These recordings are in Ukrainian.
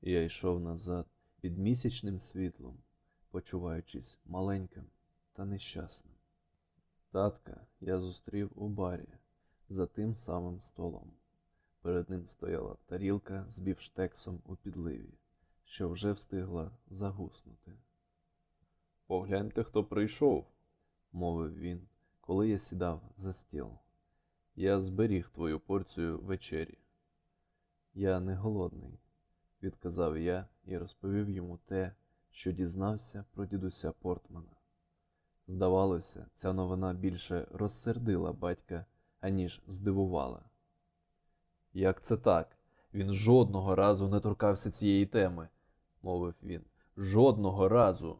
Я йшов назад під місячним світлом, почуваючись маленьким та нещасним. Татка я зустрів у барі за тим самим столом. Перед ним стояла тарілка з бівштексом у підливі, що вже встигла загуснути. Погляньте, хто прийшов, мовив він, коли я сідав за стіл. Я зберіг твою порцію вечері. Я не голодний, відказав я і розповів йому те, що дізнався про дідуся Портмана. Здавалося, ця новина більше розсердила батька, аніж здивувала. Як це так? Він жодного разу не торкався цієї теми, мовив він. Жодного разу.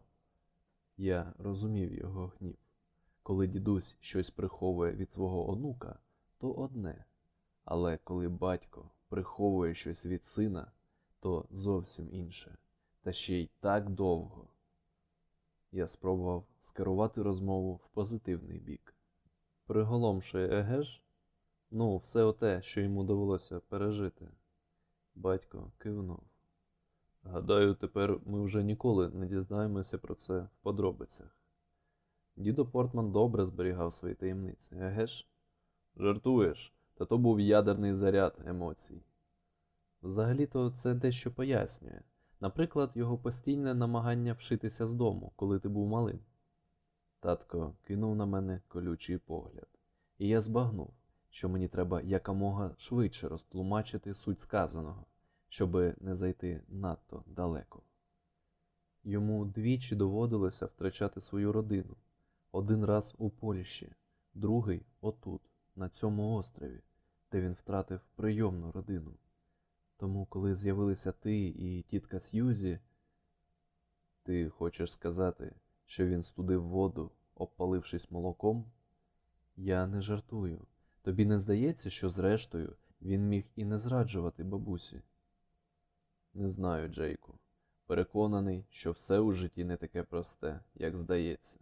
Я розумів його гнів. Коли дідусь щось приховує від свого онука, то одне. Але коли батько приховує щось від сина, то зовсім інше, та ще й так довго. Я спробував скерувати розмову в позитивний бік. Приголомшує, еге ж? Ну, все оте, що йому довелося пережити. Батько кивнув. Гадаю, тепер ми вже ніколи не дізнаємося про це в подробицях. Дідо Портман добре зберігав свої таємниці, еге ж? Жартуєш, та то був ядерний заряд емоцій. Взагалі-то це дещо пояснює. Наприклад, його постійне намагання вшитися з дому, коли ти був малим. Татко кинув на мене колючий погляд, і я збагнув, що мені треба якомога швидше розтлумачити суть сказаного, щоби не зайти надто далеко. Йому двічі доводилося втрачати свою родину один раз у Польщі, другий отут, на цьому острові, де він втратив прийомну родину. Тому, коли з'явилися ти і тітка Сьюзі, ти хочеш сказати, що він студив воду, обпалившись молоком? Я не жартую. Тобі не здається, що зрештою він міг і не зраджувати бабусі? Не знаю, Джейку. Переконаний, що все у житті не таке просте, як здається.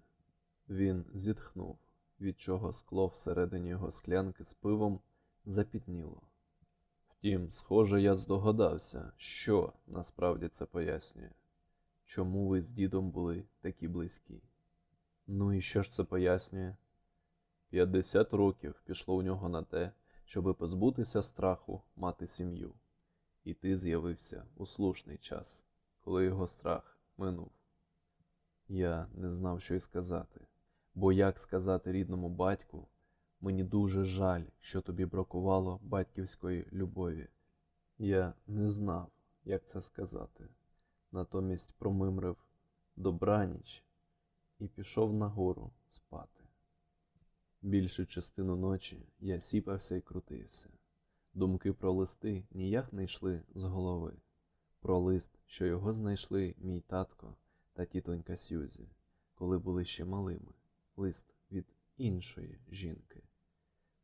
Він зітхнув, від чого скло всередині його склянки з пивом запітніло. Втім, схоже, я здогадався, що насправді це пояснює. Чому ви з дідом були такі близькі? Ну і що ж це пояснює? 50 років пішло у нього на те, щоби позбутися страху мати сім'ю. І ти з'явився у слушний час, коли його страх минув. Я не знав, що й сказати, бо як сказати рідному батьку, мені дуже жаль, що тобі бракувало батьківської любові. Я не знав, як це сказати. Натомість промимрив добраніч і пішов нагору спати. Більшу частину ночі я сіпався і крутився. Думки про листи ніяк не йшли з голови. Про лист, що його знайшли мій татко та тітонька Сюзі, коли були ще малими, лист від іншої жінки,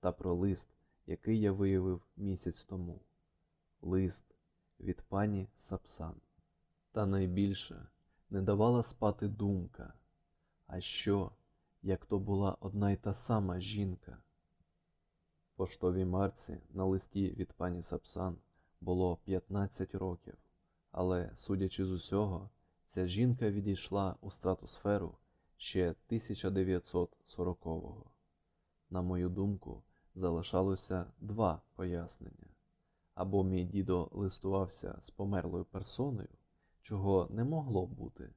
та про лист, який я виявив місяць тому, лист від пані Сапсан. Та найбільше не давала спати думка, а що, як то була одна й та сама жінка. Поштовій марці на листі від пані Сапсан було 15 років, але, судячи з усього, ця жінка відійшла у стратосферу ще 1940-го. На мою думку, залишалося два пояснення. Або мій дідо листувався з померлою персоною, чого не могло бути,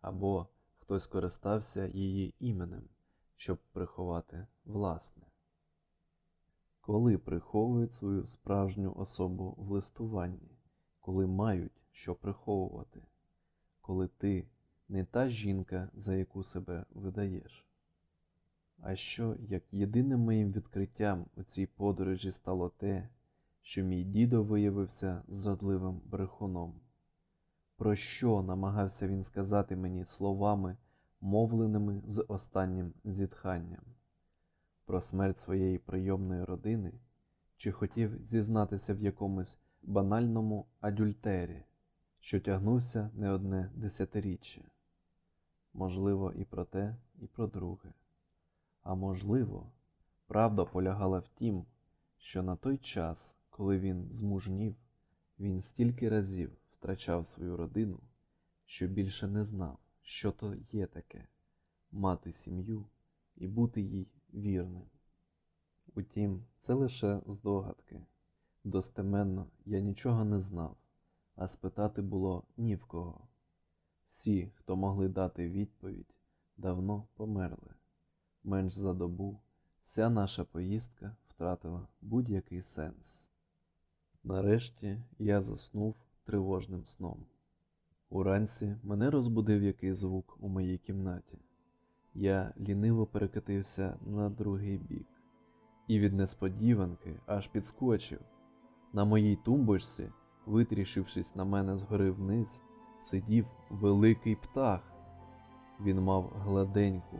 або хтось користався її іменем, щоб приховати власне. Коли приховують свою справжню особу в листуванні, коли мають що приховувати, коли ти не та жінка, за яку себе видаєш. А що, як єдиним моїм відкриттям у цій подорожі стало те, що мій дідо виявився зрадливим брехуном? Про що намагався він сказати мені словами, мовленими з останнім зітханням? Про смерть своєї прийомної родини, чи хотів зізнатися в якомусь банальному адюльтері, що тягнувся не одне десятиріччя? Можливо, і про те, і про друге. А можливо, правда полягала в тім, що на той час, коли він змужнів, він стільки разів втрачав свою родину, що більше не знав, що то є таке мати сім'ю і бути їй вірним. Утім, це лише здогадки. Достеменно я нічого не знав, а спитати було ні в кого. Всі, хто могли дати відповідь, давно померли. Менш за добу вся наша поїздка втратила будь-який сенс. Нарешті я заснув тривожним сном. Уранці мене розбудив який звук у моїй кімнаті. Я ліниво перекотився на другий бік і від несподіванки аж підскочив. На моїй тумбочці, витрішившись на мене згори вниз, сидів великий птах. Він мав гладеньку,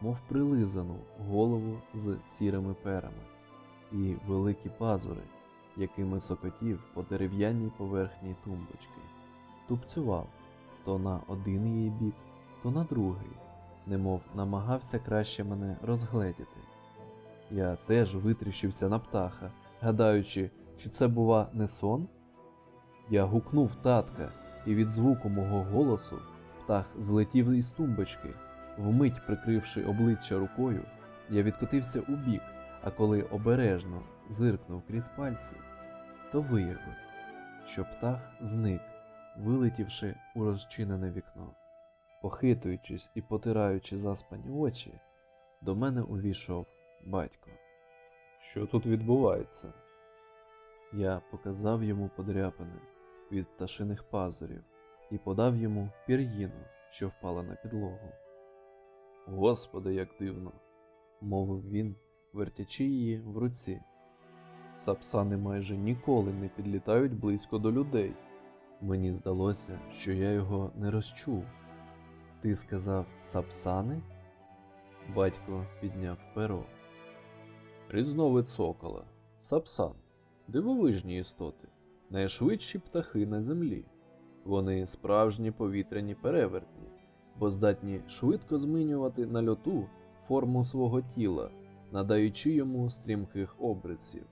мов прилизану голову з сірими перами і великі пазури, якими сокотів по дерев'яній поверхні тумбочки. Тупцював то на один її бік, то на другий, немов намагався краще мене розгледіти. Я теж витріщився на птаха, гадаючи, чи це, бува, не сон? Я гукнув татка, і від звуку мого голосу птах злетів із тумбочки. Вмить прикривши обличчя рукою, я відкотився у бік, а коли обережно зиркнув крізь пальці, то виявив, що птах зник, вилетівши у розчинене вікно. Похитуючись і потираючи заспані очі, до мене увійшов батько. Що тут відбувається? Я показав йому подряпини від пташиних пазурів і подав йому пір'їну, що впала на підлогу. Господи, як дивно, мовив він, вертячи її в руці. Сапсани майже ніколи не підлітають близько до людей. Мені здалося, що я його не розчув. Ти сказав сапсани? Батько підняв перо. Різновид сокола, сапсан, дивовижні істоти, найшвидші птахи на землі. Вони справжні повітряні перевертні, бо здатні швидко змінювати на льоту форму свого тіла, надаючи йому стрімких обрисів.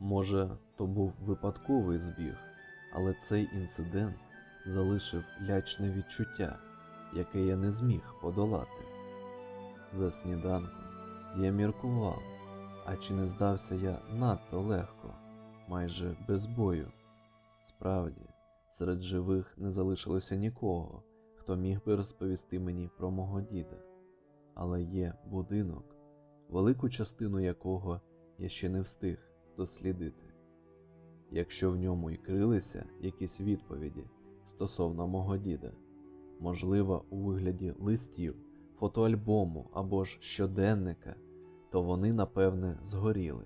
Може, то був випадковий збіг, але цей інцидент залишив лячне відчуття, яке я не зміг подолати. За сніданком я міркував, а чи не здався я надто легко, майже без бою. Справді, серед живих не залишилося нікого, хто міг би розповісти мені про мого діда. Але є будинок, велику частину якого я ще не встиг дослідити. Якщо в ньому й крилися якісь відповіді стосовно мого діда, можливо, у вигляді листів, фотоальбому або ж щоденника, то вони, напевне, згоріли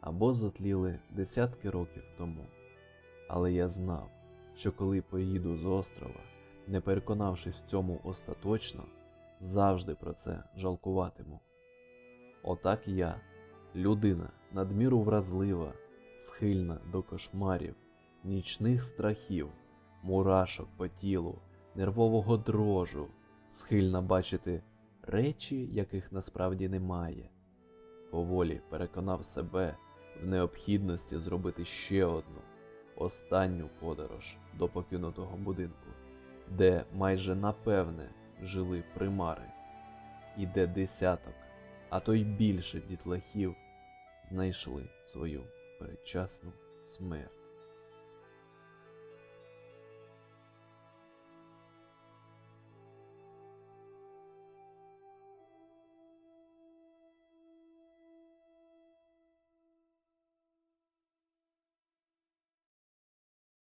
або затліли десятки років тому. Але я знав, що коли поїду з острова, не переконавшись в цьому остаточно, завжди про це жалкуватиму. Отак я, людина надміру вразлива, схильна до кошмарів, нічних страхів, мурашок по тілу, нервового дрожу, схильна бачити речі, яких насправді немає. Поволі переконав себе в необхідності зробити ще одну, останню подорож до покинутого будинку, де майже напевне жили примари, і де десяток, а то й більше дітлахів знайшли свою передчасну смерть.